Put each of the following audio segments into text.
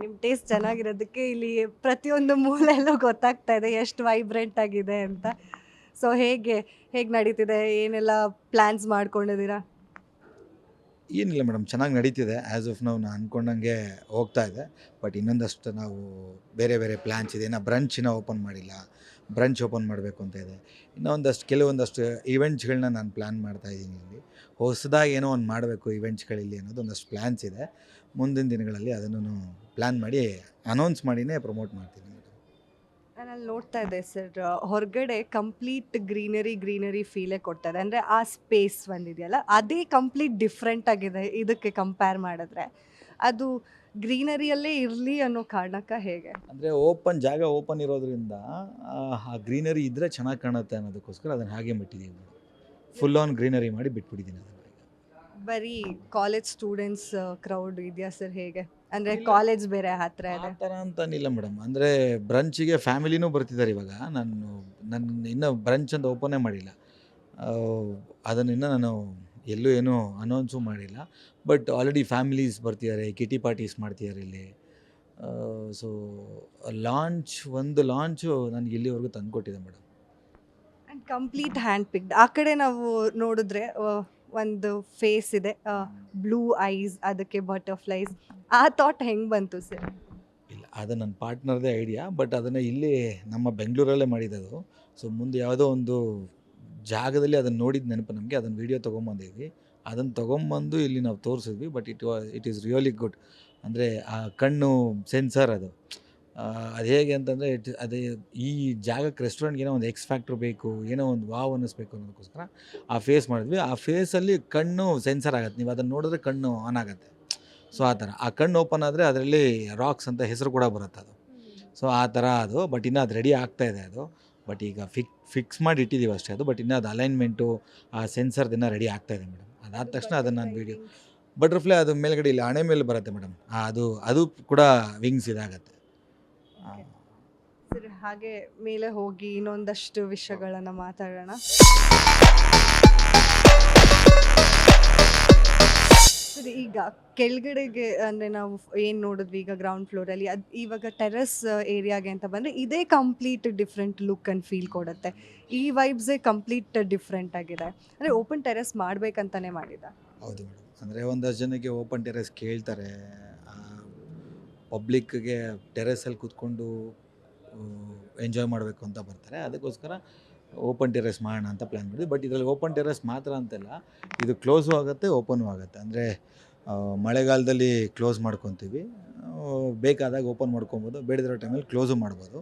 ನಿಮ್ಮ ಟೇಸ್ಟ್ ಚೆನ್ನಾಗಿರೋದಕ್ಕೆ ಇಲ್ಲಿ ಪ್ರತಿಯೊಂದು ಮೂಲೆಯಲ್ಲೂ ಗೊತ್ತಾಗ್ತಾ ಇದೆ ಎಷ್ಟು ವೈಬ್ರೆಂಟ್ ಆಗಿದೆ ಅಂತ. ಸೊ ಹೇಗೆ ಹೇಗೆ ನಡೀತಿದೆ? ಏನೆಲ್ಲ ಪ್ಲ್ಯಾನ್ಸ್ ಮಾಡ್ಕೊಂಡಿದ್ದೀರಾ? ಏನಿಲ್ಲ ಮೇಡಮ್ ಚೆನ್ನಾಗಿ ನಡೀತಿದೆ. ಆ್ಯಸ್ ಆಫ್ ನಾವು ನಾನು ಅಂದ್ಕೊಂಡಂಗೆ ಹೋಗ್ತಾ ಇದೆ. ಬಟ್ ಇನ್ನೊಂದಷ್ಟು ನಾವು ಬೇರೆ ಬೇರೆ ಪ್ಲ್ಯಾನ್ಸ್ ಇದೆ. ಇನ್ನು ಬ್ರಂಚಿನ ಓಪನ್ ಮಾಡಿಲ್ಲ. ಬ್ರಂಚ್ ಓಪನ್ ಮಾಡಬೇಕು ಅಂತ ಇದೆ. ಇನ್ನೂ ಒಂದಷ್ಟು, ಕೆಲವೊಂದಷ್ಟು ಇವೆಂಟ್ಸ್ಗಳನ್ನ ನಾನು ಪ್ಲ್ಯಾನ್ ಮಾಡ್ತಾ ಇದ್ದೀನಿ ಇಲ್ಲಿ. ಹೊಸದಾಗಿ ಏನೋ ಒಂದು ಮಾಡಬೇಕು ಇವೆಂಟ್ಸ್ಗಳಿಲ್ಲಿ ಅನ್ನೋದು ಒಂದಷ್ಟು ಪ್ಲ್ಯಾನ್ಸ್ ಇದೆ. ಮುಂದಿನ ದಿನಗಳಲ್ಲಿ ಅದನ್ನು ಪ್ಲ್ಯಾನ್ ಮಾಡಿ ಅನೌನ್ಸ್ ಮಾಡಿನೇ ಪ್ರಮೋಟ್ ಮಾಡ್ತೀನಿ ನಾನು ಅಲ್ಲಿ ನೋಡ್ತಾ ಇದ್ದೆ ಸರ್ ಹೊರಗಡೆ ಕಂಪ್ಲೀಟ್ ಗ್ರೀನರಿ ಗ್ರೀನರಿ ಫೀಲೇ ಕೊಡ್ತಾ ಇದೆ. ಅಂದರೆ ಆ ಸ್ಪೇಸ್ ಬಂದಿದೆಯಲ್ಲ ಅದೇ ಕಂಪ್ಲೀಟ್ ಡಿಫ್ರೆಂಟ್ ಆಗಿದೆ ಇದಕ್ಕೆ ಕಂಪೇರ್ ಮಾಡಿದ್ರೆ. ಅದು ಗ್ರೀನರಿಯಲ್ಲೇ ಇರಲಿ ಅನ್ನೋ ಕಾರಣಕ್ಕೆ ಹೇಗೆ? ಅಂದರೆ ಓಪನ್ ಜಾಗ ಓಪನ್ ಇರೋದ್ರಿಂದ ಆ, ಆ ಗ್ರೀನರಿ ಇದ್ದರೆ ಚೆನ್ನಾಗಿ ಕಾಣುತ್ತೆ ಅನ್ನೋದಕ್ಕೋಸ್ಕರ ಅದನ್ನು ಹಾಗೆ ಬಿಟ್ಟಿದ್ದೀವಿ ಮೇಡಮ್. ಫುಲ್ ಆನ್ ಗ್ರೀನರಿ ಮಾಡಿ ಬಿಟ್ಬಿಟ್ಟಿದ್ದೀನಿ ಅದನ್ನು ಬರೀ ಕಾಲೇಜ್ ಸ್ಟೂಡೆಂಟ್ಸ್ ಕ್ರೌಡ್ ಇದೆಯಾ ಸರ್ ಹೇಗೆ? ಅಂದರೆ. ಕಾಲೇಜ್ ಬೇರೆ ಹತ್ರ ಆ ಇದೆ. ಥರ ಅಂತನಿಲ್ಲ ಮೇಡಮ್. ಅಂದರೆ ಬ್ರಂಚಿಗೆ ಫ್ಯಾಮಿಲಿನೂ ಬರ್ತಿದ್ದಾರೆ ಇವಾಗ. ನಾನು ನನ್ನ ಇನ್ನೂ ಬ್ರಂಚ್ ಅಂತ ಓಪನೇ ಮಾಡಿಲ್ಲ. ಅದನ್ನ ಇನ್ನು ನಾನು ಎಲ್ಲೂ ಏನೂ ಅನೌನ್ಸು ಮಾಡಿಲ್ಲ. ಬಟ್ ಆಲ್ರೆಡಿ ಫ್ಯಾಮಿಲೀಸ್ ಬರ್ತಿದ್ದಾರೆ ಕಿಟಿ ಪಾರ್ಟೀಸ್ ಮಾಡ್ತಿದ್ದಾರೆ ಇಲ್ಲಿ. ಸೊ ಲಾಂಚ್ ಒಂದು ಲಾಂಚು ನನಗೆ ಇಲ್ಲಿವರೆಗೂ ತಂದುಕೊಟ್ಟಿದೆ ಮೇಡಮ್. ಕಂಪ್ಲೀಟ್ ಹ್ಯಾಂಡ್ ಪಿಕ್ಡ್ ಆ ಕಡೆ ನಾವು ನೋಡಿದ್ರೆ ಆ, ಒಂದು ಫೇಸ್ ಇದೆ ಬ್ಲೂ ಐಸ್ ಅದಕ್ಕೆ ಬಟರ್ಫ್ಲೈಸ್ ಆ ಥಾಟ್ ಹೆಂಗೆ ಬಂತು ಸರ್ ಇಲ್ಲ, ಅದು ನನ್ನ ಪಾರ್ಟ್ನರ್ದೇ ಐಡಿಯಾ ಬಟ್ ಅದನ್ನು ಇಲ್ಲಿ ನಮ್ಮ ಬೆಂಗಳೂರಲ್ಲೇ ಮಾಡಿದ್ದದು ಸೊ ಮುಂದೆ ಯಾವುದೋ ಒಂದು ಜಾಗದಲ್ಲಿ ಅದನ್ನು ನೋಡಿದ ನೆನಪು ನಮಗೆ ಅದನ್ನು ವೀಡಿಯೋ ತೊಗೊಂಬಂದಿದ್ವಿ. ಅದನ್ನು ತೊಗೊಂಬಂದು ಇಲ್ಲಿ ನಾವು ತೋರಿಸಿದ್ವಿ but it it is really good ಅಂದರೆ ಆ ಕಣ್ಣು ಸೆನ್ಸರ್ ಅದು. ಅದು ಹೇಗೆ ಅಂತಂದರೆ ಇಟ್ ಅದೇ ಈ ಜಾಗಕ್ಕೆ ರೆಸ್ಟೋರೆಂಟ್ಗೆ ಏನೋ ಒಂದು ಎಕ್ಸ್ ಫ್ಯಾಕ್ಟ್ರ್ ಬೇಕು ಏನೋ ಒಂದು ವಾವ್ ಅನ್ನಿಸ್ಬೇಕು ಅನ್ನೋದಕ್ಕೋಸ್ಕರ ಆ ಫೇಸ್ ಮಾಡಿದ್ವಿ. ಆ ಫೇಸಲ್ಲಿ ಕಣ್ಣು ಸೆನ್ಸರ್ ಆಗುತ್ತೆ. ನೀವು ಅದನ್ನು ನೋಡಿದ್ರೆ ಕಣ್ಣು ಆನ್ ಆಗುತ್ತೆ. ಸೊ ಆ ಥರ. ಆ ಕಣ್ಣು ಓಪನ್ ಆದರೆ ಅದರಲ್ಲಿ ರಾಕ್ಸ್ ಅಂತ ಹೆಸರು ಕೂಡ ಬರುತ್ತೆ ಅದು. ಸೊ ಆ ಥರ ಅದು. ಬಟ್ ಇನ್ನೂ ಅದು ರೆಡಿ ಆಗ್ತಾ ಇದೆ ಅದು. ಬಟ್ ಈಗ ಫಿಕ್ ಫಿಕ್ಸ್ ಮಾಡಿ ಇಟ್ಟಿದ್ದೀವಿ ಅಷ್ಟೇ ಅದು. ಬಟ್ ಇನ್ನೂ ಅದು ಅಲೈನ್ಮೆಂಟು ಆ ಸೆನ್ಸರ್ದಿನ್ನ ರೆಡಿ ಆಗ್ತಾ ಇದೆ ಮೇಡಮ್. ಅದಾದ ತಕ್ಷಣ ಅದನ್ನು ನಾನು ವೀಡಿಯೋ ಬಟರ್ಫ್ಲೈ ಅದು ಮೇಲ್ಗಡೆ ಇಲ್ಲಿ ಹಣೆ ಮೇಲೆ ಬರುತ್ತೆ ಮೇಡಮ್. ಅದು ಅದು ಕೂಡ ವಿಂಗ್ಸ್ ಇದಾಗತ್ತೆ. ಸರ್, ಹಾಗೆ ಮೇಲೆ ಹೋಗಿ ಇನ್ನೊಂದಷ್ಟು ವಿಷಯಗಳನ್ನು ಮಾತಾಡೋಣ. ಸರಿ, ಈಗ ಕೆಳಗಡೆಗೆ ಅಂದರೆ ನಾವು ಏನು ನೋಡಿದ್ವಿ ಈಗ ಗ್ರೌಂಡ್ ಫ್ಲೋರಲ್ಲಿ ಅದು ಇವಾಗ ಟೆರೆಸ್ ಏರಿಯಾಗೆ ಅಂತ ಬಂದರೆ ಇದೇ complete different look and feel ಕೊಡುತ್ತೆ. ಈ ವೈಬ್ಸೇ ಕಂಪ್ಲೀಟ್ ಡಿಫ್ರೆಂಟ್ ಆಗಿದೆ. ಅಂದರೆ ಓಪನ್ ಟೆರೆಸ್ ಮಾಡಬೇಕಂತಾನೆ ಮಾಡಿದ? ಹೌದು ಅಂದ್ರೆ ಅಂದರೆ ಒಂದಷ್ಟು ಜನಕ್ಕೆ ಓಪನ್ ಟೆರೆಸ್ ಕೇಳ್ತಾರೆ. ಪಬ್ಲಿಕ್ಗೆ ಟೆರೆಸಲ್ಲಿ ಕೂತ್ಕೊಂಡು ಎಂಜಾಯ್ ಮಾಡಬೇಕು ಅಂತ ಬರ್ತಾರೆ. ಅದಕ್ಕೋಸ್ಕರ ಓಪನ್ ಟೆರೆಸ್ ಮಾಡೋಣ ಅಂತ ಪ್ಲ್ಯಾನ್ ಮಾಡಿದ್ವಿ. ಬಟ್ ಇದರಲ್ಲಿ ಓಪನ್ ಟೆರೆಸ್ ಮಾತ್ರ ಅಂತಲ್ಲ ಇದು ಕ್ಲೋಸು ಆಗುತ್ತೆ ಓಪನು ಆಗುತ್ತೆ. ಅಂದರೆ ಮಳೆಗಾಲದಲ್ಲಿ ಕ್ಲೋಸ್ ಮಾಡ್ಕೊತೀವಿ. ಬೇಕಾದಾಗ ಓಪನ್ ಮಾಡ್ಕೊಬೋದು ಬೇಡದಿರೋ ಟೈಮಲ್ಲಿ ಕ್ಲೋಸು ಮಾಡ್ಬೋದು.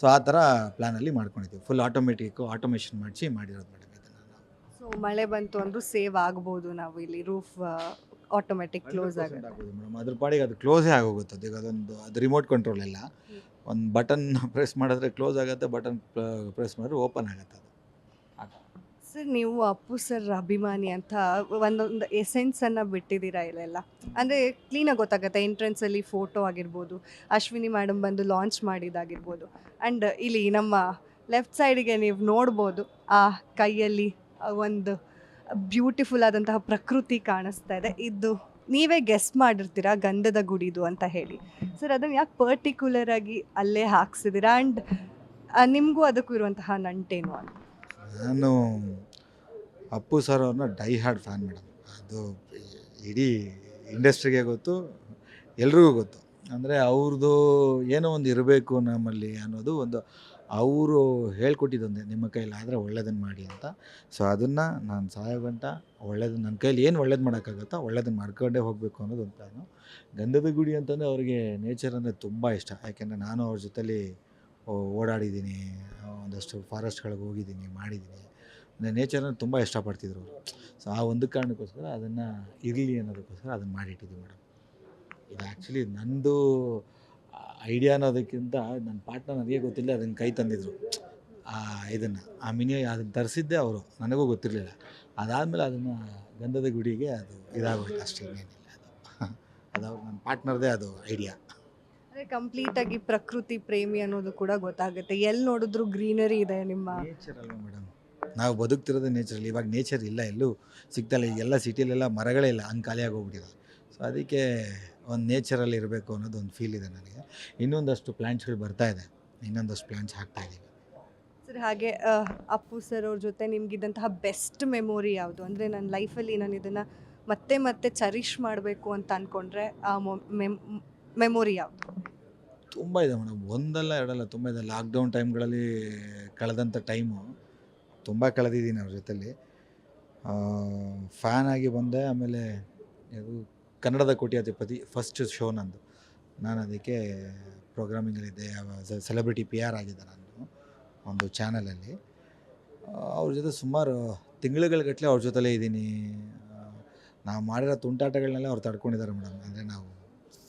ಸೊ ಆ ಥರ ಪ್ಲ್ಯಾನಲ್ಲಿ ಮಾಡ್ಕೊಂಡಿದ್ದೀವಿ. ಫುಲ್ ಆಟೋಮೆಟಿಕ್ಕು ಆಟೋಮೇಷನ್ ಮಾಡಿಸಿ ಮಾಡಿರೋದು ಮೇಡಮ್ ಇದನ್ನು ನಾವು. ಸೊ ಮಳೆ ಬಂತು ಅಂದರೂ ಸೇವ್ ಆಗ್ಬೋದು ನಾವು ಇಲ್ಲಿ. ರೂಫ್ ಆಟೋಮೆಟಿಕ್ ಕ್ಲೋಸ್ ಆಗುತ್ತೆ. ಮೇಡಮ್. ಅದ್ರ ಪಾಡಿಗೆ ಅದು ಕ್ಲೋಸೇ ಆಗೋಗುತ್ತೆ. ಈಗ ಅದೊಂದು ಅದು ರಿಮೋಟ್ ಕಂಟ್ರೋಲ್ ಎಲ್ಲ. ಒಂದು ಬಟನ್ ಪ್ರೆಸ್ ಮಾಡಿದ್ರೆ ಕ್ಲೋಸ್ ಆಗುತ್ತೆ, ಬಟನ್ ಪ್ರೆಸ್ ಮಾಡಿದ್ರೆ ಓಪನ್ ಆಗುತ್ತೆ ಅದು. ಸರ್, ನೀವು ಅಪ್ಪು ಸರ್ ಅಭಿಮಾನಿ ಅಂತ ಒಂದೊಂದು ಎಸೆನ್ಸನ್ನು ಬಿಟ್ಟಿದ್ದೀರಾ ಇಲ್ಲೆಲ್ಲ? ಅಂದರೆ ಕ್ಲೀನಾಗಿ ಗೊತ್ತಾಗುತ್ತೆ ಎಂಟ್ರೆನ್ಸಲ್ಲಿ ಫೋಟೋ ಆಗಿರ್ಬೋದು, ಅಶ್ವಿನಿ ಮೇಡಮ್ ಬಂದು ಲಾಂಚ್ ಮಾಡಿದ್ದಾಗಿರ್ಬೋದು. ಆ್ಯಂಡ್ ಇಲ್ಲಿ ನಮ್ಮ ಲೆಫ್ಟ್ ಸೈಡಿಗೆ ನೀವು ನೋಡ್ಬೋದು, ಆ ಕೈಯಲ್ಲಿ ಒಂದು ಬ್ಯೂಟಿಫುಲ್ ಆದಂತಹ ಪ್ರಕೃತಿ ಕಾಣಿಸ್ತಾ ಇದೆ. ಇದು ನೀವೇ ಗೆಸ್ ಮಾಡಿರ್ತೀರಾ ಗಂಧದ ಗುಡಿದು ಅಂತ ಹೇಳಿ. ಸರ್ ಅದನ್ನು ಯಾಕೆ ಪರ್ಟಿಕ್ಯುಲರ್ ಆಗಿ ಅಲ್ಲೇ ಹಾಕ್ಸಿದ್ದೀರಾ ಆ್ಯಂಡ್ ನಿಮಗೂ ಅದಕ್ಕೂ ಇರುವಂತಹ ನಂಟೇನು ಅಂತ? ನಾನು ಅಪ್ಪು ಸರ್ ಅವ್ರನ್ನ ಡೈ ಹಾರ್ಡ್ ಫ್ಯಾನ್ ಮೇಡಮ್. ಅದು ಇಡೀ ಇಂಡಸ್ಟ್ರಿಗೆ ಗೊತ್ತು, ಎಲ್ರಿಗೂ ಗೊತ್ತು. ಅಂದರೆ ಅವ್ರದ್ದು ಏನೋ ಒಂದು ಇರಬೇಕು ನಮ್ಮಲ್ಲಿ ಅನ್ನೋದು ಒಂದು ಅವರು ಹೇಳ್ಕೊಟ್ಟಿದ್ದೊಂದೇ ನಿಮ್ಮ ಕೈಯಲ್ಲಿ ಆದರೆ ಒಳ್ಳೇದನ್ನು ಮಾಡಿ ಅಂತ. ಸೊ ಅದನ್ನು ನಾನು ಸಹಾಯ ಗಂಟ ಒಳ್ಳೇದು ನನ್ನ ಕೈಲಿ ಏನು ಒಳ್ಳೇದು ಮಾಡೋಕ್ಕಾಗುತ್ತೋ ಒಳ್ಳೇದನ್ನು ಮಾಡ್ಕೊಂಡೇ ಹೋಗಬೇಕು ಅನ್ನೋದು ಒಂದು ಪ್ಲ್ಯಾನು ಗಂಧದ ಗುಡಿ ಅಂತಂದರೆ ಅವರಿಗೆ ನೇಚರ್ ಅಂದರೆ ತುಂಬ ಇಷ್ಟ. ಯಾಕೆಂದರೆ ನಾನು ಅವ್ರ ಜೊತೆಲಿ ಓಡಾಡಿದ್ದೀನಿ, ಒಂದಷ್ಟು ಫಾರೆಸ್ಟ್ಗಳಿಗೆ ಹೋಗಿದ್ದೀನಿ, ಮಾಡಿದ್ದೀನಿ. ನೇಚರ್ನ ತುಂಬ ಇಷ್ಟಪಡ್ತಿದ್ರು ಅವರು. ಸೊ ಆ ಒಂದು ಕಾರಣಕ್ಕೋಸ್ಕರ ಅದನ್ನು ಇರಲಿ ಅನ್ನೋದಕ್ಕೋಸ್ಕರ ಅದನ್ನು ಮಾಡಿಟ್ಟಿದ್ದೀವಿ ಮೇಡಮ್ ಇದು ಆ್ಯಕ್ಚುಲಿ ನಂದು ಐಡಿಯಾ ಅನ್ನೋದಕ್ಕಿಂತ ನನ್ನ ಪಾರ್ಟ್ನರ್ ನನಗೆ ಗೊತ್ತಿಲ್ಲ ಅದನ್ನು ಕೈ ತಂದಿದ್ರು. ಆ ಇದನ್ನು ಆ ಮಿನಿ ಅದನ್ನು ತರಿಸಿದ್ದೆ ಅವರು. ನನಗೂ ಗೊತ್ತಿರಲಿಲ್ಲ. ಅದಾದಮೇಲೆ ಅದನ್ನು ಗಂಧದ ಗುಡಿಗೆ ಅದು ಇದಾಗೋಯ್ತು ಅಷ್ಟೇ ಏನಿಲ್ಲ ಅದು. ಅದು ನನ್ನ ಪಾರ್ಟ್ನರ್ದೇ ಅದು ಐಡಿಯಾ ಅಂದರೆ ಕಂಪ್ಲೀಟಾಗಿ ಪ್ರಕೃತಿ ಪ್ರೇಮಿ ಅನ್ನೋದು ಕೂಡ ಗೊತ್ತಾಗುತ್ತೆ. ಎಲ್ಲಿ ನೋಡಿದ್ರು ಗ್ರೀನರಿ ಇದೆ ನಿಮ್ಮ ನೇಚರ್ ಅಲ್ವಾ ಮೇಡಮ್ ನಾವು ಬದುಕ್ತಿರೋದು ನೇಚರಲ್ಲಿ ಇವಾಗ ನೇಚರ್ ಇಲ್ಲ ಎಲ್ಲೂ. ಸಿಗ್ತಲ್ಲ ಈಗೆಲ್ಲ ಸಿಟಿಲೆಲ್ಲ ಮರಗಳೇ ಇಲ್ಲ. ಹಂಗೆ ಖಾಲಿಯಾಗಿ ಹೋಗ್ಬಿಟ್ಟಿದೆ. ಸೊ ಅದಕ್ಕೆ ಒಂದು ನೇಚರಲ್ಲಿ ಇರಬೇಕು ಅನ್ನೋದು ಒಂದು ಫೀಲ್ ಇದೆ ನನಗೆ. ಇನ್ನೊಂದಷ್ಟು ಪ್ಲ್ಯಾಂಟ್ಸ್ಗಳು ಬರ್ತಾ ಇದೆ. ಇನ್ನೊಂದಷ್ಟು ಪ್ಲ್ಯಾಂಟ್ಸ್ ಹಾಕ್ತಾ ಇದ್ದೀವಿ. ಸರ್ ಹಾಗೆ ಅಪ್ಪು ಸರ್ ಅವ್ರ ಜೊತೆ ನಿಮಗಿದ್ದಂತಹ ಬೆಸ್ಟ್ ಮೆಮೊರಿ ಯಾವುದು? ಅಂದರೆ ನನ್ನ ಲೈಫಲ್ಲಿ ನಾನು ಇದನ್ನು ಮತ್ತೆ ಮತ್ತೆ ಚರಿಷ್ ಮಾಡಬೇಕು ಅಂತ ಅಂದ್ಕೊಂಡ್ರೆ ಆ ಮೆಮೊರಿ ಯಾವುದು? ತುಂಬ ಇದೆ ಮೇಡಮ್. ಒಂದಲ್ಲ ಎರಡಲ್ಲ ತುಂಬ ಇದೆ. ಲಾಕ್ಡೌನ್ ಟೈಮ್ಗಳಲ್ಲಿ ಕಳೆದಂಥ ಟೈಮು ತುಂಬ ಕಳೆದಿದ್ದೀನಿ ಅವ್ರ ಜೊತೆಲಿ. ಫ್ಯಾನ್ ಆಗಿ ಬಂದೆ ಆಮೇಲೆ ಕನ್ನಡದ ಕೋಟ್ಯಾಧಿಪತಿ ಫಸ್ಟ್ ಶೋ ನಂದು. ನಾನು ಅದಕ್ಕೆ ಪ್ರೋಗ್ರಾಮಿಂಗಲ್ಲಿದ್ದೆ ಸೆಲೆಬ್ರಿಟಿ ಪಿ ಆರ್ ಆಗಿದ್ದೆ ನಾನು ಒಂದು ಚಾನಲಲ್ಲಿ ಅವ್ರ ಜೊತೆ ಸುಮಾರು ತಿಂಗಳುಗಳಗಟ್ಟಲೆ ಅವ್ರ ಜೊತೆಲೇ ಇದ್ದೀನಿ. ನಾವು ಮಾಡಿರೋ ತುಂಟಾಟಗಳನ್ನೆಲ್ಲ ಅವ್ರು ತಡ್ಕೊಂಡಿದ್ದಾರೆ ಮೇಡಮ್. ಅಂದರೆ ನಾವು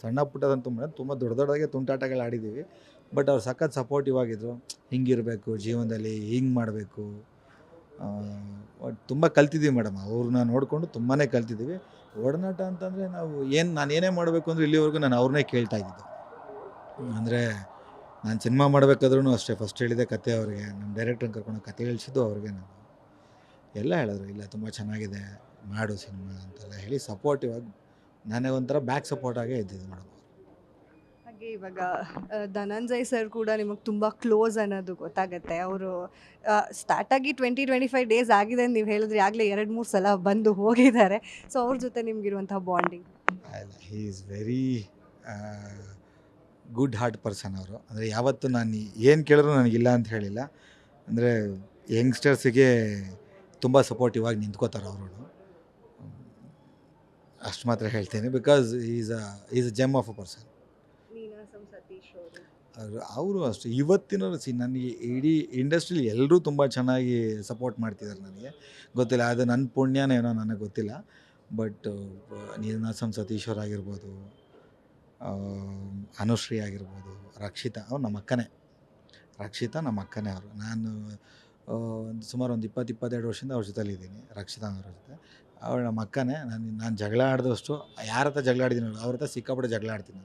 ಸಣ್ಣ ಪುಟ್ಟದಂತೂ ಮೇಡಮ್, ತುಂಬ ದೊಡ್ಡ ದೊಡ್ಡದಾಗೆ ತುಂಟಾಟಗಳು ಆಡಿದ್ದೀವಿ ಬಟ್ ಅವ್ರು ಸಖತ್ ಸಪೋರ್ಟಿವ್ ಆಗಿದ್ದರು ಹಿಂಗಿರಬೇಕು, ಜೀವನದಲ್ಲಿ ಹಿಂಗೆ ಮಾಡಬೇಕು. ತುಂಬ ಕಲ್ತಿದ್ದೀವಿ ಮೇಡಮ್. ಅವ್ರನ್ನ ನೋಡಿಕೊಂಡು ತುಂಬಾ ಕಲ್ತಿದ್ದೀವಿ ಒಡನಾಟ ಅಂತಂದರೆ ನಾವು ಏನು ನಾನು ಏನೇ ಮಾಡಬೇಕು ಅಂದರೆ ಇಲ್ಲಿವರೆಗೂ ನಾನು ಅವ್ರನ್ನೇ ಕೇಳ್ತಾ ಇದ್ದಿದ್ದು. ಅಂದರೆ ನಾನು ಸಿನಿಮಾ ಮಾಡಬೇಕಾದ್ರೂ ಅಷ್ಟೇ ಫಸ್ಟ್ ಹೇಳಿದೆ ಕತೆ ಅವ್ರಿಗೆ ನಮ್ಮ ಡೈರೆಕ್ಟ್ರನ್ನ ಕರ್ಕೊಂಡು ಕತೆ ಹೇಳಿಸಿದ್ದು ಅವ್ರಿಗೆ ನಾನು. ಎಲ್ಲ ಹೇಳಿದ್ರು, ಇಲ್ಲ ತುಂಬ ಚೆನ್ನಾಗಿದೆ, ಮಾಡು ಸಿನಿಮಾ ಅಂತೆಲ್ಲ ಹೇಳಿ ಸಪೋರ್ಟಿವ್ ಆಗಿ, ನಾನೇ ಒಂಥರ ಬ್ಯಾಕ್ ಸಪೋರ್ಟ್ ಆಗೇ ಇದ್ದಿದ್ದು ಮೇಡಮ್ ಹಾಗೆ ಇವಾಗ ಧನಂಜಯ್ ಸರ್ ಕೂಡ ನಿಮಗೆ ತುಂಬ ಕ್ಲೋಸ್ ಅನ್ನೋದು ಗೊತ್ತಾಗುತ್ತೆ. ಅವರು ಸ್ಟಾರ್ಟ್ ಆಗಿ ಟ್ವೆಂಟಿ ಟ್ವೆಂಟಿ ಫೈವ್ ಡೇಸ್ ಆಗಿದೆ ಅಂತ ನೀವು ಹೇಳಿದ್ರೆ, ಆಗಲೇ ಎರಡು, ಮೂರು ಸಲ ಬಂದು ಹೋಗಿದ್ದಾರೆ. ಸೊ ಅವ್ರ ಜೊತೆ ನಿಮ್ಗಿರುವಂತಹ bonding he is very good heart person ಅವರು. ಅಂದರೆ ಯಾವತ್ತೂ ನಾನು ಏನು ಕೇಳಿದ್ರು ನನಗಿಲ್ಲ ಅಂತ ಹೇಳಿಲ್ಲ. ಅಂದರೆ ಯಂಗ್ಸ್ಟರ್ಸಿಗೆ ತುಂಬ ಸಪೋರ್ಟಿವ್ ಆಗಿ ನಿಂತ್ಕೋತಾರೆ ಅವರು. ಅಷ್ಟು ಮಾತ್ರ ಹೇಳ್ತೀನಿ because is a is a gem of a person ಅವರು ಅಷ್ಟೇ. ಇವತ್ತಿನವರು ಸಿ, ನನಗೆ ಇಡೀ ಇಂಡಸ್ಟ್ರಿಲಿ ಎಲ್ಲರೂ ತುಂಬ ಚೆನ್ನಾಗಿ ಸಪೋರ್ಟ್ ಮಾಡ್ತಿದ್ದಾರೆ ನನಗೆ. ಗೊತ್ತಿಲ್ಲ, ಅದು ನನ್ನ ಪುಣ್ಯನೇನೋ ನನಗೆ ಗೊತ್ತಿಲ್ಲ. ಬಟ್ ನೀನಾಸಂ ಸತೀಶ್ ಅವ್ರು ಆಗಿರ್ಬೋದು ಅನುಶ್ರೀ ಆಗಿರ್ಬೋದು, ರಕ್ಷಿತಾ, ಅವ್ರು ನಮ್ಮ ಅಕ್ಕನೇ. ರಕ್ಷಿತಾ ನಮ್ಮ ಅಕ್ಕನೇ ಅವರು. ನಾನು ಒಂದು ಸುಮಾರು ಒಂದು ಇಪ್ಪತ್ತು ಇಪ್ಪತ್ತೆರಡು ವರ್ಷದಿಂದ ಅವ್ರ ಜೊತೆಲಿದ್ದೀನಿ ರಕ್ಷಿತಾ ಅವ್ರ ಜೊತೆ. ಅವಳು ನಮ್ಮ ಅಕ್ಕನೇ, ನಾನು ನಾನು ಜಗಳ ಆಡಿದಷ್ಟು, ಯಾರ ಹತ್ರ ಜಗಳ ಆಡಿದ್ದೀನಿ ಅವ್ರ ಹತ್ರ ಸಿಕ್ಕಾಪಟ್ಟೆ ಜಗಳ ಆಡ್ತೀನಿ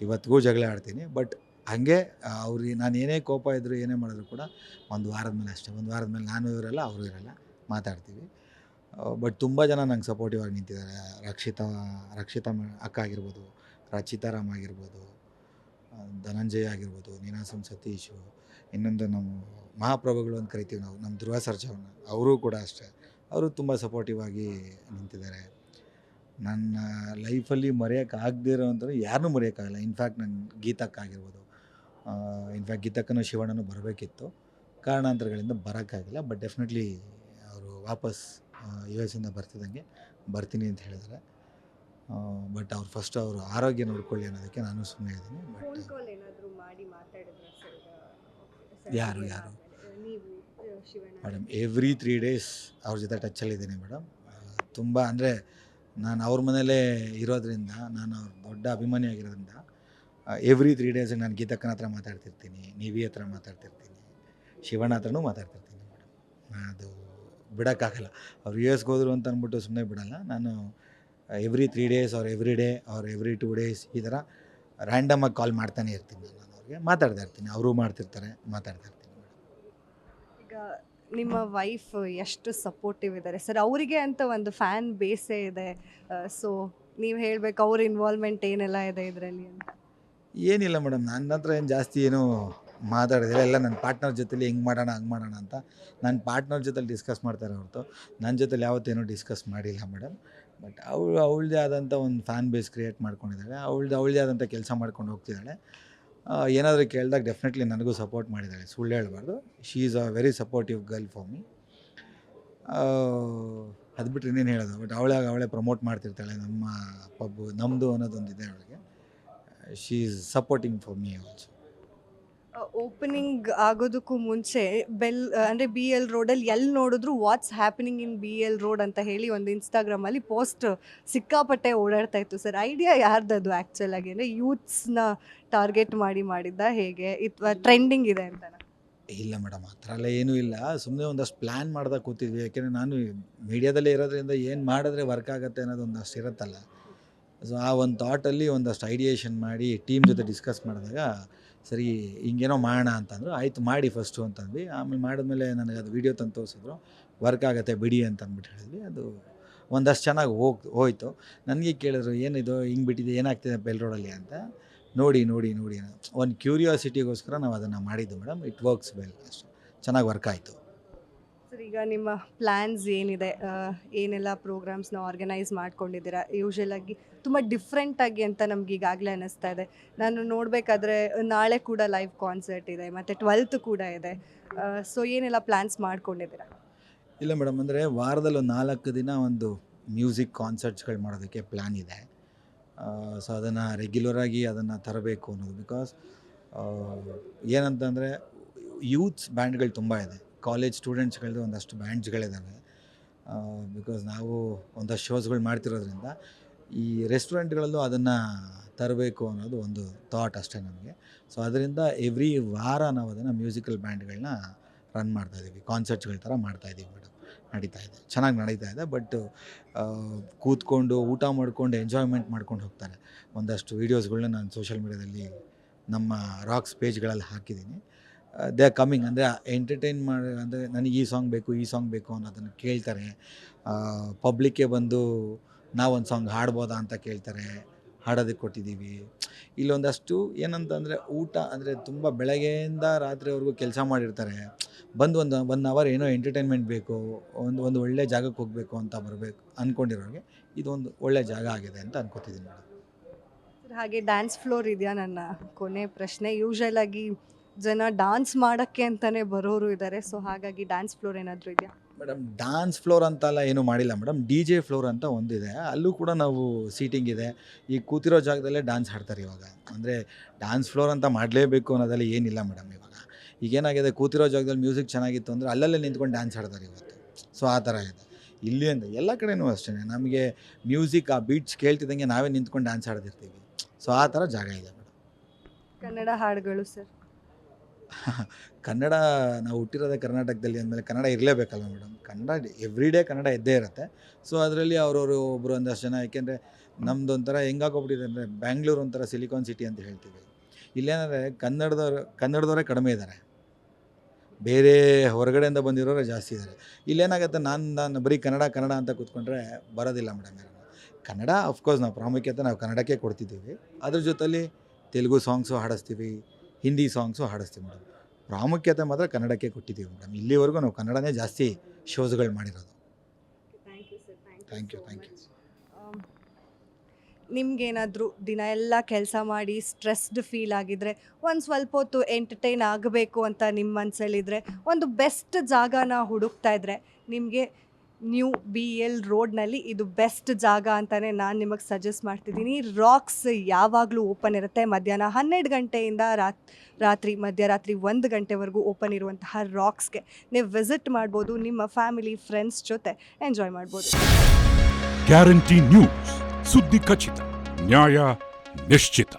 ಇವತ್ತಿಗೂ ಜಗಳ ಆಡ್ತೀನಿ ಬಟ್ ಹಾಗೆ ಅವ್ರಿಗೆ ನಾನು ಏನೇ ಕೋಪ ಇದ್ದರೂ ಏನೇ ಮಾಡಿದ್ರು ಕೂಡ ಒಂದು ವಾರದ ಮೇಲೆ ಅಷ್ಟೇ, ಒಂದು ವಾರದ ಮೇಲೆ ನಾನು ಇವರೆಲ್ಲ ಅವರು ಇರಲ್ಲ, ಮಾತಾಡ್ತೀವಿ. ಬಟ್ ತುಂಬ ಜನ ನಂಗೆ ಸಪೋರ್ಟಿವ್ ಆಗಿ ನಿಂತಿದ್ದಾರೆ. ರಕ್ಷಿತಾ ರಕ್ಷಿತಾ ಅಕ್ಕ ಆಗಿರ್ಬೋದು ರಚಿತಾರಾಮ್ ಆಗಿರ್ಬೋದು ಧನಂಜಯ ಆಗಿರ್ಬೋದು ನೀನಾಸಂ ಸತೀಶು ಇನ್ನೊಂದು ನಮ್ಮ ಮಹಾಪ್ರಭುಗಳು ಅಂತ ಕರಿತೀವಿ ನಾವು, ನಮ್ಮ ಧ್ರುವ ಸರ್ಜವನ್ನು ಅವರೂ ಕೂಡ ಅಷ್ಟೇ. ಅವರು ತುಂಬ ಸಪೋರ್ಟಿವ್ ಆಗಿ ನಿಂತಿದ್ದಾರೆ. ನನ್ನ ಲೈಫಲ್ಲಿ ಮರೆಯೋಕ್ಕಾಗದೇ ಇರೋ ಅಂತಂದ್ರೆ ಯಾರನ್ನೂ ಮರೆಯೋಕ್ಕಾಗಲ್ಲ ಇನ್ಫ್ಯಾಕ್ಟ್ ನನ್ನ ಗೀತಕ್ಕ ಆಗಿರ್ಬೋದು ಇನ್ಫ್ಯಾಕ್ಟ್ ಗೀತಕ್ಕನೂ ಶಿವಣ್ಣನೂ ಬರಬೇಕಿತ್ತು. ಕಾರಣಾಂತರಗಳಿಂದ ಬರೋಕ್ಕಾಗಿಲ್ಲ ಬಟ್ ಡೆಫಿನೆಟ್ಲಿ ಅವರು ವಾಪಸ್ ಯು ಎಸ್ ಇಂದ ಬರ್ತಿದ್ದಂಗೆ ಬರ್ತೀನಿ ಅಂತ ಹೇಳಿದ್ದಾರೆ. ಬಟ್ ಅವ್ರು ಫಸ್ಟ್ ಅವರು ಆರೋಗ್ಯ ನೋಡ್ಕೊಳ್ಳಿ ಅನ್ನೋದಕ್ಕೆ ನಾನು ಸುಮ್ಮನೆ ಇದ್ದೀನಿ ಬಟ್ ಯಾರು, ಯಾರು? ಮೇಡಮ್ ಎವ್ರಿ ತ್ರೀ ಡೇಸ್ ಅವ್ರ ಜೊತೆ ಟಚ್ಚಲ್ಲಿದ್ದೀನಿ ಮೇಡಮ್ ತುಂಬ ಅಂದರೆ ನಾನು ಅವ್ರ ಮನೇಲೇ ಇರೋದ್ರಿಂದ ನಾನು ಅವ್ರ ದೊಡ್ಡ ಅಭಿಮಾನಿ ಆಗಿರೋದ್ರಿಂದ ಎವ್ರಿ ತ್ರೀ ಡೇಸ್ ನಾನು ಗೀತಕ್ಕನ ಹತ್ರ ಮಾತಾಡ್ತಿರ್ತೀನಿ, ನಿವಿ ಹತ್ರ ಮಾತಾಡ್ತಿರ್ತೀನಿ, ಶಿವಣ್ಣ ಹತ್ರನೂ ಮಾತಾಡ್ತಿರ್ತೀನಿ ಮೇಡಮ್. ಅದು ಬಿಡೋಕ್ಕಾಗಲ್ಲ. ಅವ್ರು ಯು ಎಸ್ಗೆ ಹೋದ್ರು ಅಂತ ಅಂದ್ಬಿಟ್ಟು ಸುಮ್ಮನೆ ಬಿಡಲ್ಲ. ನಾನು ಎವ್ರಿ ತ್ರೀ ಡೇಸ್ ಅವ್ರ ಎವ್ರಿ ಡೇ ಅವ್ರ ಎವ್ರಿ ಟೂ ಡೇಸ್ ಈ ಥರ ರ್ಯಾಂಡಮಾಗಿ ಕಾಲ್ ಮಾಡ್ತಾನೆ ಇರ್ತೀನಿ ನಾನು. ಅವ್ರಿಗೆ ಮಾತಾಡ್ತಾ ಇರ್ತೀನಿ. ಅವರು ಮಾಡ್ತಿರ್ತಾರೆ, ಮಾತಾಡ್ತಾ ಇರ್ತೀನಿ ಈಗ ನಿಮ್ಮ ವೈಫ್ ಎಷ್ಟು ಸಪೋರ್ಟಿವ್ ಇದ್ದಾರೆ ಸರ್, ಅವರಿಗೆ ಅಂತ ಒಂದು ಫ್ಯಾನ್ ಬೇಸೇ ಇದೆ. ಸೊ ನೀವು ಹೇಳಬೇಕು ಅವ್ರ ಇನ್ವಾಲ್ವ್ಮೆಂಟ್ ಏನೆಲ್ಲ ಇದೆ ಇದರಲ್ಲಿ ಅಂತ. ಏನಿಲ್ಲ ಮೇಡಮ್, ನನ್ನ ಹತ್ರ ಏನು ಜಾಸ್ತಿ ಏನು ಮಾತಾಡಿದಿಲ್ಲ. ಎಲ್ಲ ನನ್ನ ಪಾರ್ಟ್ನರ್ ಜೊತೆಲಿ ಹೆಂಗೆ ಮಾಡೋಣ, ಹಂಗೆ ಮಾಡೋಣ ಅಂತ ನನ್ನ ಪಾರ್ಟ್ನರ್ ಜೊತೆಲಿ ಡಿಸ್ಕಸ್ ಮಾಡ್ತಾರೆ ಹೊರತು. ನನ್ನ ಜೊತೆಲಿ ಯಾವತ್ತೇನೂ ಡಿಸ್ಕಸ್ ಮಾಡಿಲ್ಲ ಮೇಡಮ್. ಬಟ್ ಅವಳು, ಅವಳದೇ ಆದಂಥ ಒಂದು ಫ್ಯಾನ್ ಬೇಸ್ ಕ್ರಿಯೇಟ್ ಮಾಡ್ಕೊಂಡಿದ್ದಾಳೆ. ಅವಳದ್ದು ಅವಳದೇ ಆದಂಥ ಕೆಲಸ ಮಾಡ್ಕೊಂಡು ಹೋಗ್ತಿದ್ದಾಳೆ. ಏನಾದರೂ ಕೇಳಿದಾಗ ಡೆಫಿನೆಟ್ಲಿ ನನಗೂ ಸಪೋರ್ಟ್ ಮಾಡಿದ್ದಾಳೆ. ಸುಳ್ಳು ಹೇಳಬಾರ್ದು. She is a very supportive girl for me ಅದು ಬಿಟ್ಟರೆ ಇನ್ನೇನು ಹೇಳೋದು? ಬಟ್ ಅವಳಾಗ, ಅವಳೇ ಪ್ರಮೋಟ್ ಮಾಡ್ತಿರ್ತಾಳೆ ನಮ್ಮ ಪಬ್ಬು ನಮ್ಮದು ಅನ್ನೋದೊಂದಿದೆ ಅವಳಿಗೆ. She is supporting for me also opening ಆಗೋದಕ್ಕೂ ಮುಂಚೆ ಬೆಲ್ ಅಂದರೆ ಬಿ ಎಲ್ ರೋಡಲ್ಲಿ ಎಲ್ಲಿ ನೋಡಿದ್ರು what's happening in B L road ಅಂತ ಹೇಳಿ ಒಂದು ಇನ್ಸ್ಟಾಗ್ರಾಮಲ್ಲಿ ಪೋಸ್ಟ್ ಸಿಕ್ಕಾಪಟ್ಟೆ ಓಡಾಡ್ತಾ ಇತ್ತು ಸರ್ ಐಡಿಯಾ ಯಾರ್ದದು ಆ್ಯಕ್ಚುಲ್ ಆಗಿ? ಅಂದರೆ ಯೂತ್ಸ್ನ ಟಾರ್ಗೆಟ್ ಮಾಡಿ ಮಾಡಿದ್ದ ಹೇಗೆ? ಅಥವಾ ಟ್ರೆಂಡಿಂಗ್ ಇದೆ ಅಂತ ಇಲ್ಲ ಮೇಡಮ್ ಆ ಥರ ಎಲ್ಲ ಏನೂ ಇಲ್ಲ. ಸುಮ್ಮನೆ ಒಂದಷ್ಟು ಪ್ಲ್ಯಾನ್ ಮಾಡ್ದಾಗ ಕೂತಿದ್ವಿ. ಯಾಕೆಂದರೆ ನಾನು ಮೀಡಿಯಾದಲ್ಲೇ ಇರೋದ್ರಿಂದ ಏನು ಮಾಡಿದ್ರೆ ವರ್ಕ್ ಆಗುತ್ತೆ ಅನ್ನೋದು ಒಂದಷ್ಟು ಇರುತ್ತಲ್ಲ. ಸೊ ಆ ಒಂದು ಥಾಟಲ್ಲಿ ಒಂದಷ್ಟು ಐಡಿಯೇಷನ್ ಮಾಡಿ ಟೀಮ್ ಜೊತೆ ಡಿಸ್ಕಸ್ ಮಾಡಿದಾಗ, ಸರಿ, ಹಿಂಗೇನೋ ಮಾಡೋಣ ಅಂತಂದರು. ಆಯಿತು, ಮಾಡಿ ಫಸ್ಟು ಅಂತಂದ್ವಿ. ಆಮೇಲೆ ಮಾಡಿದ್ಮೇಲೆ ನನಗೆ ಅದು ವೀಡಿಯೋ ತಂದು ತೋರಿಸಿದ್ರು. ವರ್ಕ್ ಆಗುತ್ತೆ, ಬಿಡಿ ಅಂತ ಅಂದ್ಬಿಟ್ಟು ಹೇಳಿದ್ವಿ. ಅದು ಒಂದಷ್ಟು ಚೆನ್ನಾಗಿ ಹೋಗ್, ಹೋಯಿತು. ನನಗೆ ಕೇಳಿದ್ರು, ಏನಿದು? ಹಿಂಗೆ ಬಿಟ್ಟಿದೆ? ಏನಾಗ್ತಿದೆ ಬೆಲ್ ರೋಡಲ್ಲಿ ಅಂತ. ನೋಡಿ ನೋಡಿ ನೋಡಿ. ಒಂದು ಕ್ಯೂರಿಯಾಸಿಟಿಗೋಸ್ಕರ ನಾವು ಅದನ್ನು ಮಾಡಿದ್ದು ಮೇಡಮ್ ಇಟ್ ವರ್ಕ್ಸ್ ವೆಲ್ ಅಷ್ಟು. ಚೆನ್ನಾಗಿ ವರ್ಕ್ ಆಯಿತು. ಸರ್, ಈಗ ನಿಮ್ಮ ಪ್ಲ್ಯಾನ್ಸ್ ಏನಿದೆ? ಏನೆಲ್ಲ ಪ್ರೋಗ್ರಾಮ್ಸ್ನ ಆರ್ಗನೈಸ್ ಮಾಡ್ಕೊಂಡಿದ್ದೀರಾ? ಯೂಶಲಾಗಿ ತುಂಬ ಡಿಫ್ರೆಂಟಾಗಿ ಅಂತ ನಮ್ಗೆ ಈಗಾಗಲೇ ಅನ್ನಿಸ್ತಾ ಇದೆ. ನಾನು ನೋಡಬೇಕಾದ್ರೆ ನಾಳೆ ಕೂಡ ಲೈವ್ ಕಾನ್ಸರ್ಟ್ ಇದೆ, ಮತ್ತು ಟ್ವೆಲ್ತ್ ಕೂಡ ಇದೆ. ಸೊ ಏನೆಲ್ಲ ಪ್ಲ್ಯಾನ್ಸ್ ಮಾಡ್ಕೊಂಡಿದ್ದೀರಾ? ಇಲ್ಲ ಮೇಡಮ್ ಅಂದರೆ ವಾರದಲ್ಲಿ ನಾಲ್ಕು ದಿನ ಒಂದು ಮ್ಯೂಸಿಕ್ ಕಾನ್ಸರ್ಟ್ಸ್ಗಳು ಮಾಡೋದಕ್ಕೆ ಪ್ಲ್ಯಾನ್ ಇದೆ. ಸೊ ಅದನ್ನು ರೆಗ್ಯುಲರಾಗಿ ಅದನ್ನು ತರಬೇಕು ಅನ್ನೋದು ಬಿಕಾಸ್ ಏನಂತಂದರೆ ಯೂತ್ಸ್ ಬ್ಯಾಂಡ್ಗಳು ತುಂಬ ಇದೆ. ಕಾಲೇಜ್ ಸ್ಟೂಡೆಂಟ್ಸ್ಗಳದ್ದು ಒಂದಷ್ಟು ಬ್ಯಾಂಡ್ಸ್ಗಳಿದ್ದಾವೆ ಬಿಕಾಸ್ ನಾವು ಒಂದಷ್ಟು ಶೋಸ್ಗಳು ಮಾಡ್ತಿರೋದ್ರಿಂದ ಈ ರೆಸ್ಟೋರೆಂಟ್ಗಳಲ್ಲೂ ಅದನ್ನು ತರಬೇಕು ಅನ್ನೋದು ಒಂದು ಥಾಟ್ ಅಷ್ಟೇ ನಮಗೆ. ಸೊ ಅದರಿಂದ ಎವ್ರಿ ವಾರ ನಾವು ಅದನ್ನು ಮ್ಯೂಸಿಕಲ್ ಬ್ಯಾಂಡ್ಗಳನ್ನ ರನ್ ಮಾಡ್ತಾಯಿದ್ದೀವಿ ಕಾನ್ಸರ್ಟ್ಸ್ಗಳ ಥರ ಮಾಡ್ತಾಯಿದ್ದೀವಿ ಮೇಡಮ್ ನಡೀತಾ ಇದೆ. ಚೆನ್ನಾಗಿ ನಡೀತಾ ಇದೆ ಬಟ್ ಕೂತ್ಕೊಂಡು ಊಟ ಮಾಡಿಕೊಂಡು ಎಂಜಾಯ್ಮೆಂಟ್ ಮಾಡ್ಕೊಂಡು ಹೋಗ್ತಾರೆ. ಒಂದಷ್ಟು ವೀಡಿಯೋಸ್ಗಳನ್ನ ನಾನು ಸೋಷಿಯಲ್ ಮೀಡ್ಯಾದಲ್ಲಿ ನಮ್ಮ ರಾಕ್ಸ್ ಪೇಜ್ಗಳಲ್ಲಿ ಹಾಕಿದ್ದೀನಿ. ದೇ ಆರ್ ಕಮ್ಮಿಂಗ್ ಅಂದರೆ ಎಂಟರ್ಟೈನ್ ಮಾಡಿ, ಅಂದರೆ ನನಗೆ ಈ ಸಾಂಗ್ ಬೇಕು, ಈ ಸಾಂಗ್ ಬೇಕು ಅನ್ನೋದನ್ನು ಕೇಳ್ತಾರೆ. ಪಬ್ಲಿಕ್ಗೆ ಬಂದು ನಾವೊಂದು ಸಾಂಗ್ ಹಾಡ್ಬೋದಾ ಅಂತ ಕೇಳ್ತಾರೆ. ಹಾಡೋದಕ್ಕೆ ಕೊಟ್ಟಿದ್ದೀವಿ. ಇಲ್ಲೊಂದಷ್ಟು ಏನಂತಂದರೆ ಊಟ, ಅಂದರೆ ತುಂಬ ಬೆಳಗ್ಗೆಯಿಂದ ರಾತ್ರಿವರೆಗೂ ಕೆಲಸ ಮಾಡಿರ್ತಾರೆ. ಬಂದು ಒಂದು ಒನ್ ಅವರ್ ಏನೋ ಎಂಟರ್ಟೈನ್ಮೆಂಟ್ ಬೇಕು, ಒಂದು ಒಂದು ಒಳ್ಳೆ ಜಾಗಕ್ಕೆ ಹೋಗಬೇಕು ಅಂತ ಬರಬೇಕು ಅಂದ್ಕೊಂಡಿರೋರಿಗೆ ಇದೊಂದು ಒಳ್ಳೆ ಜಾಗ ಆಗಿದೆ ಅಂತ ಅನ್ಕೋತಿದ್ದೀನಿ ಮೇಡಮ್. ಹಾಗೆ ಡ್ಯಾನ್ಸ್ ಫ್ಲೋರ್ ಇದೆಯಾ ನನ್ನ ಕೊನೆ ಪ್ರಶ್ನೆ. ಯೂಶಲಾಗಿ ಜನ ಡಾನ್ಸ್ ಮಾಡೋಕ್ಕೆ ಅಂತಲೇ ಬರೋರು ಇದ್ದಾರೆ ಸೊ ಹಾಗಾಗಿ ಡ್ಯಾನ್ಸ್ ಫ್ಲೋರ್ ಏನಾದರೂ ಇದೆಯಾ? ಮೇಡಮ್ ಡಾನ್ಸ್ ಫ್ಲೋರ್ ಅಂತೆಲ್ಲ ಏನೂ ಮಾಡಿಲ್ಲ. ಮೇಡಮ್ ಡಿ ಜೆ ಫ್ಲೋರ್ ಅಂತ ಒಂದಿದೆ. ಅಲ್ಲೂ ಕೂಡ ನಾವು ಸೀಟಿಂಗ್ ಇದೆ. ಈ ಕೂತಿರೋ ಜಾಗದಲ್ಲೇ ಡ್ಯಾನ್ಸ್ ಆಡ್ತಾರೆ ಇವಾಗ. ಅಂದರೆ ಡ್ಯಾನ್ಸ್ ಫ್ಲೋರ್ ಅಂತ ಮಾಡಲೇಬೇಕು ಅನ್ನೋದಲ್ಲಿ ಏನಿಲ್ಲ ಮೇಡಮ್ ಇವಾಗ. ಈಗೇನಾಗಿದೆ ಕೂತಿರೋ ಜಾಗದಲ್ಲಿ ಮ್ಯೂಸಿಕ್ ಚೆನ್ನಾಗಿತ್ತು ಅಂದರೆ ಅಲ್ಲಲ್ಲೇ ನಿಂತ್ಕೊಂಡು ಡ್ಯಾನ್ಸ್ ಆಡ್ತಾರೆ ಇವತ್ತು. ಸೊ ಆ ಥರ ಇದೆ. ಇಲ್ಲಿ ಅಂದರೆ ಎಲ್ಲ ಕಡೆನೂ ಅಷ್ಟೇ ನಮಗೆ ಮ್ಯೂಸಿಕ್ ಆ ಬೀಟ್ಸ್ ಕೇಳ್ತಿದ್ದಂಗೆ ನಾವೇ ನಿಂತ್ಕೊಂಡು ಡ್ಯಾನ್ಸ್ ಆಡ್ತಿರ್ತೀವಿ. ಸೊ ಆ ಥರ ಜಾಗ ಇದೆ ಮೇಡಮ್ ಕನ್ನಡ ಹಾಡುಗಳು ಸರ್ ಕನ್ನಡ ನಾವು ಹುಟ್ಟಿರೋದೇ ಕರ್ನಾಟಕದಲ್ಲಿ ಅಂದಮೇಲೆ Kannada ಇರಲೇಬೇಕಲ್ಲ madam? Kannada every day Kannada ಇದ್ದೇ ಇರುತ್ತೆ. ಸೊ ಅದರಲ್ಲಿ ಅವರವರು ಒಬ್ಬರು ಒಂದಷ್ಟು ಜನ ಯಾಕೆಂದರೆ ನಮ್ಮದು ಒಂಥರ ಹೆಂಗಾಗೋಗ್ಬಿಟ್ಟಿದೆ ಅಂದರೆ ಬ್ಯಾಂಗ್ಳೂರು ಒಂಥರ ಸಿಲಿಕಾನ್ ಸಿಟಿ ಅಂತ ಹೇಳ್ತೀವಿ. ಇಲ್ಲೇನಂದರೆ ಕನ್ನಡದವ್ರು, ಕನ್ನಡದವರೇ ಕಡಿಮೆ ಇದ್ದಾರೆ ಬೇರೆ ಹೊರಗಡೆಯಿಂದ ಬಂದಿರೋರೇ ಜಾಸ್ತಿ ಇದ್ದಾರೆ ಇಲ್ಲೇನಾಗುತ್ತೆ, ನಾನು ನಾನು ಬರೀ ಕನ್ನಡ ಕನ್ನಡ ಅಂತ ಕೂತ್ಕೊಂಡ್ರೆ ಬರೋದಿಲ್ಲ ಮೇಡಮ್ ಯಾರು. ಕನ್ನಡ ಅಫ್ಕೋರ್ಸ್ ನಾವು ಪ್ರಾಮುಖ್ಯತೆ ನಾವು ಕನ್ನಡಕ್ಕೆ ಕೊಡ್ತಿದ್ದೀವಿ. ಅದ್ರ ಜೊತೆಯಲ್ಲಿ ತೆಲುಗು ಸಾಂಗ್ಸು ಹಾಡಿಸ್ತೀವಿ. ಹಿಂದಿ ಸಾಂಗ್ಸು ಹಾಡಿಸ್ತೀವಿ ಮೇಡಮ್. ಪ್ರಾಮುಖ್ಯತೆ ಮಾತ್ರ ಕನ್ನಡಕ್ಕೆ ಕೊಟ್ಟಿದ್ದೀವಿ ಮೇಡಮ್. ಇಲ್ಲಿವರೆಗೂ ನಾವು ಕನ್ನಡನೇ ಜಾಸ್ತಿ ಶೋಸ್ಗಳು ಮಾಡಿರೋದು. Thank you sir thank you thank you ನಿಮ್ಗೇನಾದರೂ ದಿನ ಎಲ್ಲ ಕೆಲಸ ಮಾಡಿ ಸ್ಟ್ರೆಸ್ಡ್ ಫೀಲ್ ಆಗಿದ್ರೆ ಒಂದು ಸ್ವಲ್ಪ ಹೊತ್ತು ಎಂಟರ್ಟೈನ್ ಆಗಬೇಕು ಅಂತ ನಿಮ್ಮ ಮನಸ್ಸಲ್ಲಿದ್ದರೆ ಒಂದು ಬೆಸ್ಟ್ ಜಾಗನ ಹುಡುಕ್ತಾ ಇದ್ರೆ ನಿಮಗೆ ನ್ಯೂ ಬಿ ಎಲ್ ರೋಡ್ನಲ್ಲಿ ಇದು ಬೆಸ್ಟ್ ಜಾಗ ಅಂತಲೇ ನಾನು ನಿಮಗೆ ಸಜೆಸ್ಟ್ ಮಾಡ್ತಿದ್ದೀನಿ. ರಾಕ್ಸ್ ಯಾವಾಗಲೂ ಓಪನ್ ಇರುತ್ತೆ. ಮಧ್ಯಾಹ್ನ ಹನ್ನೆರಡು ಗಂಟೆಯಿಂದ ರಾತ್, ರಾತ್ರಿ, ಮಧ್ಯರಾತ್ರಿ ಒಂದು ಗಂಟೆವರೆಗೂ ಓಪನ್ ಇರುವಂತಹ ರಾಕ್ಸ್ಗೆ ನೀವು ವಿಸಿಟ್ ಮಾಡ್ಬೋದು. ನಿಮ್ಮ ಫ್ಯಾಮಿಲಿ, ಫ್ರೆಂಡ್ಸ್ ಜೊತೆ ಎಂಜಾಯ್ ಮಾಡ್ಬೋದು. Guarantee news. ಸುದ್ದಿ ಖಚಿತ, ನ್ಯಾಯ ನಿಶ್ಚಿತ.